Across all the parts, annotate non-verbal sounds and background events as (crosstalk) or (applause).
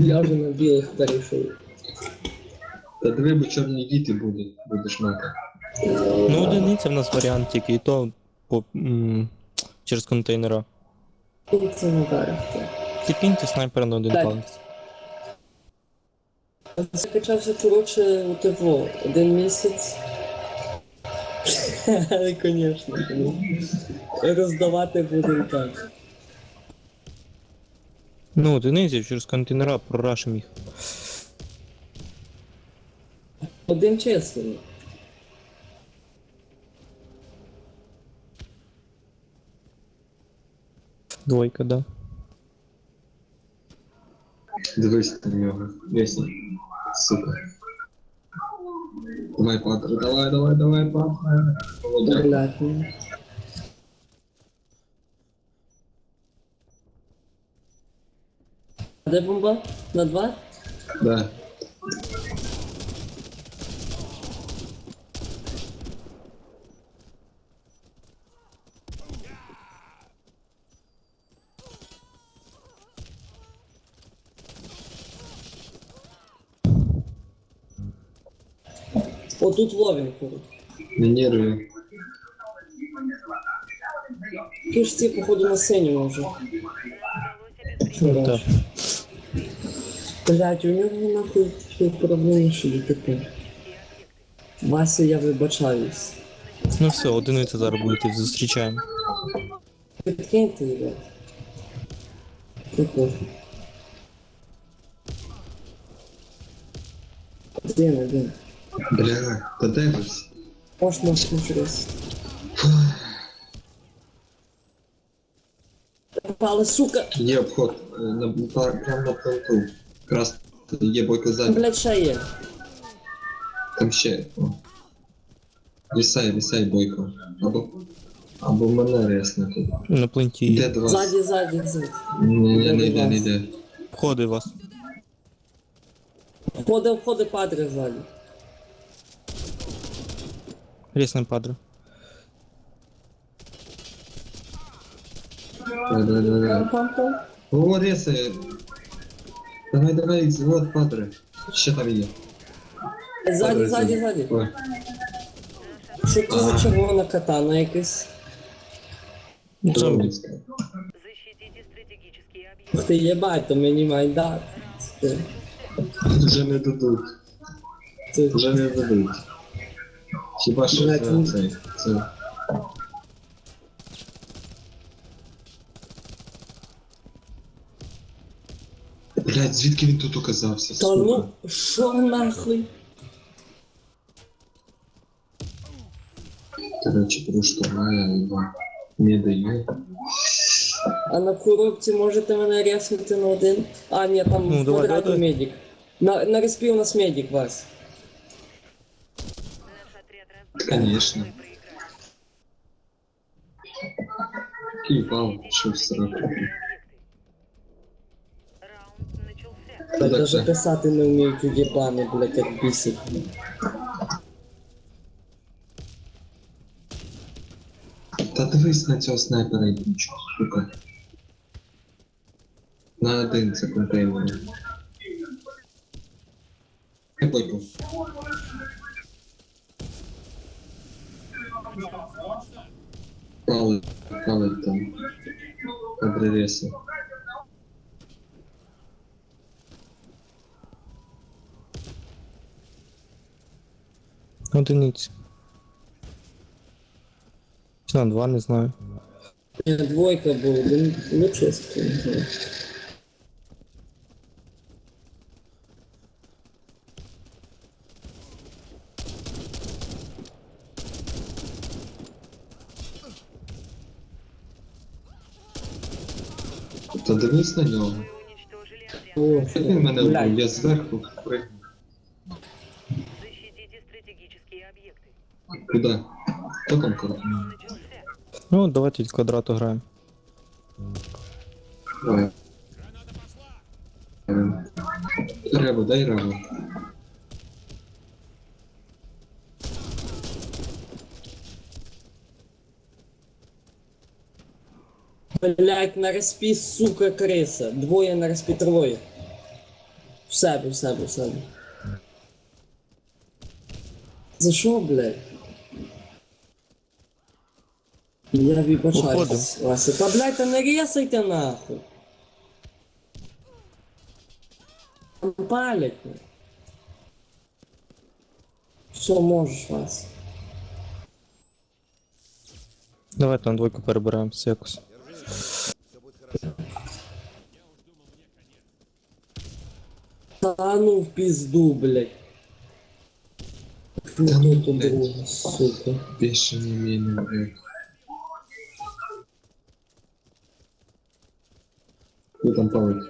Я вже на білих перейшов. Та диви, бо чорні діти будуть, будеш мати. Ну, одиниця в нас варіант тільки, і то по, м, через контейнера. І це не берегти. Підкиньте снайпера на один Так. палець. Закачався, коротше, у ТВО один місяць. (laughs) Але, звісно, роздавати будемо так. Ну, одиниця через контейнера прорашим їх. Один чесно. Двойка, да. Дивись на нього. Сука. Давай, Патер, давай, давай, давай. Молодець. Блядь, Де бомба? На два? Да. Отут ловим, коротше. Не ж ці, походу, на синьому вже. Так. Блять, у нього нахуй ще проблеми, що є тепер. Вася, я вибачаюсь. Ну все, одиниця зараз будете, зустрічаємо. Підкиньте, ребят. Тихо. Один, один. Бля, та де ви всі? Можна через. Попали, сука! Є обход е, на та- прямо на пленту. Якраз є бойка ззаді. Блять, ще є. Там ще. О. Вісай, вісай бойко. Або. Або мене рясно тут. На пленті Де є. два? Ззаді, ззаді, ззаді. Ні, ні, не йде, не йде. Входи вас. Входи, входи, падре ззаді. Рісним падре. Давай, давай, давай. Там, там, там. О, реси. Давай, давай, вот, падре. Ще там є. Ззаді, ззаді, ззаді. Ой. Що це за червона катана якась? Зомбі. Защитите стратегические объекты. Ух ти, єбать, то мені. Це- Вже не дадуть. Це Вже не дадуть. Хіба що Блядь, це ну-. Це. Блять, звідки він тут оказався? Та сука? ну, що нахуй? Короче, проштовхає, його не дає. А на коробці можете мене ряснути на один? А, ні, там Ну, в давай, квадраті давай. медик. На, на респі у нас медик, Вась. Наш отряд разбит. Конечно. Мы проиграли. Який бал, що в сраку. Так, даже писати не вміють уєбани, блядь, як бісить. Та дивись на цього снайпера і нічого, сука. На один це контейнер. Я бойку. Палить, палить там. Кадререси. Одиниця. Чи на два, не знаю. Ні, Двойка був, один лучше скинув. Та дивись на нього. О, він мене вбив? Я зверху пригнув. Куди? Хто там коли? Раунд начался. Ну, давайте від квадрату граємо. Давай. Ребу, дай ребу. Блядь, на респі, сука, криса. Двоє на респі троє. В себе, в себе, в себе. За що, блядь? Я вибачаюсь, Вася. Та блядь, та не ресайте нахуй. Там Палять. Все, можеш, Вася. Давайте на двойку перебираємося якось. Та ну в пизду, блядь. Ну Та ну, тут блядь. друга, сука. Більше не міни, блядь. Хто там палить?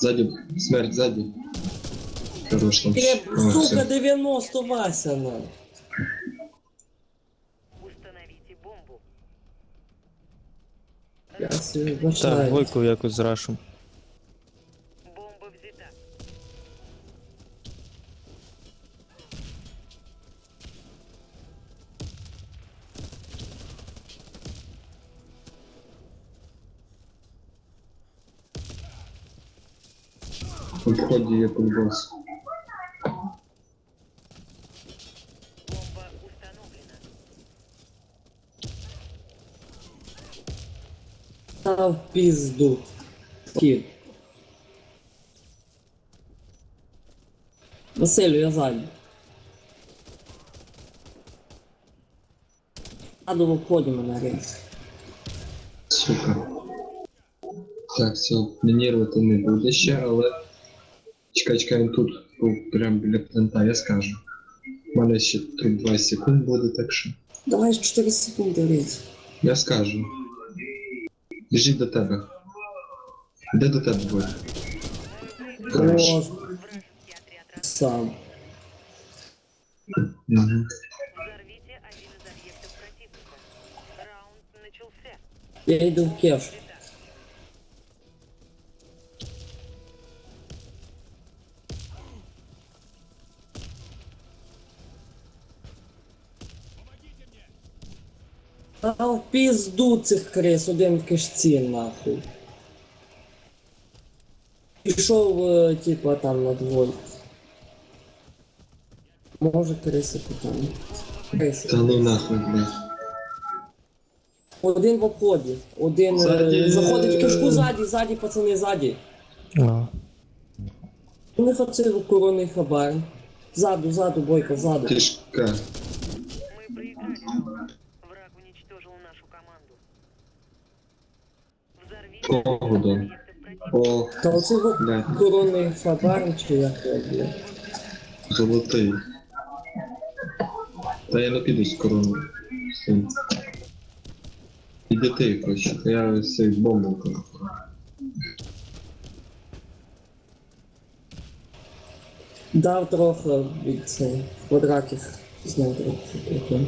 Ззаді, смерть ззаді. Хорош там. Креп, О, сука, все. 90 Вася, на. Установите бомбу. Я себе Так, вибачаю. двойку якось зрашим. Бомба У вході є кульбас. Бомба установлена. Та в пизду. Кіт. Василю, я ззаді. Аду виходимо на рейс. Сука. Так, все, мінірувати не буде ще, але. Чекай, чекай, він тут був прямо біля плента, я скажу. У мене ще тут 20 секунд буде, так що. Давай 4 секунди рейс. Я скажу. Біжіть до тебе. Де до тебе буде? Хорош. О, Вражеский отряд раз. сам. Угу. Взорвите один из объектов противника. Раунд начался. Я йду в кеш. Та в пізду цих крис, один в кишці, нахуй. Пішов, е, типа, там на двоє. Може криси там. Криси. Та ну нахуй, блядь. Один в обході, один е, заходить в кишку ззаді, ззаді, пацани, ззаді. А. У них оцей коронний хабар. Ззаду, ззаду, бойка, ззаду. Кишка. Погоду. Та оце да. коронний фабар, чи як є? золотий. Та я не піду з короною. з. Іди ти, коротше, та я ось цей бомбу коротше. Дав трохи від цих квадратів. Знову трохи.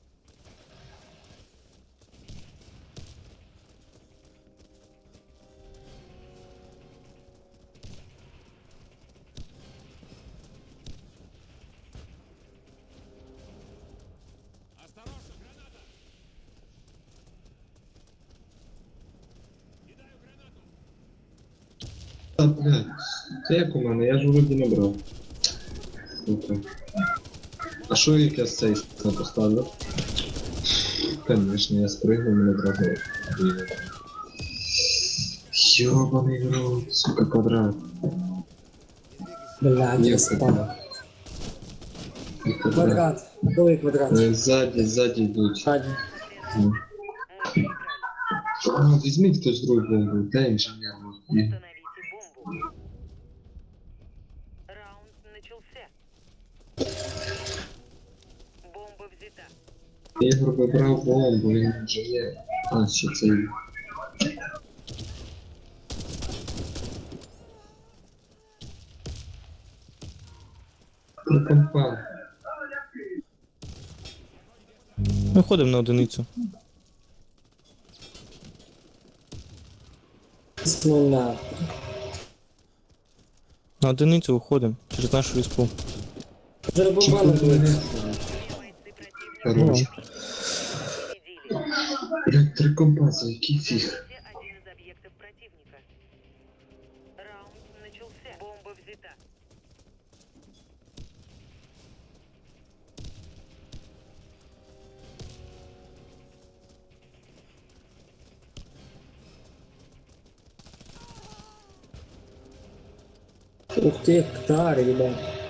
Та, блядь, це як у мене, я ж вроді не брав. Сука. А що як я цей на поставлю? Конечно, я спрыгну, мене одразу. Ёбаный в рот, сука, квадрат. Блядь, Ні, я це спав. так. І квадрат. Квадрат. Коли квадрат? Е, Ззаді, ззаді йдуть. Сзади. Ну. Мы проиграли. А, візьміть хтось другу бомбу, де інженер? Ігор вибрав бомбу, він інженер. А, ще це. він. Ну, компан. Ми ходимо на одиницю. З нуля. На одиницю виходимо через нашу респу. Зараз бомба не буде. Бойцы противника Хорош. компаса, який фіг. Один из объектов противника. Раунд начался. Бомба взята. Ух ти, ктар, ебать.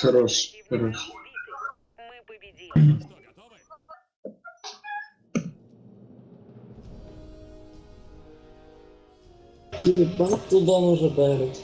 Хорош, хорош. Мы победили. Ебать, туда уже беруть.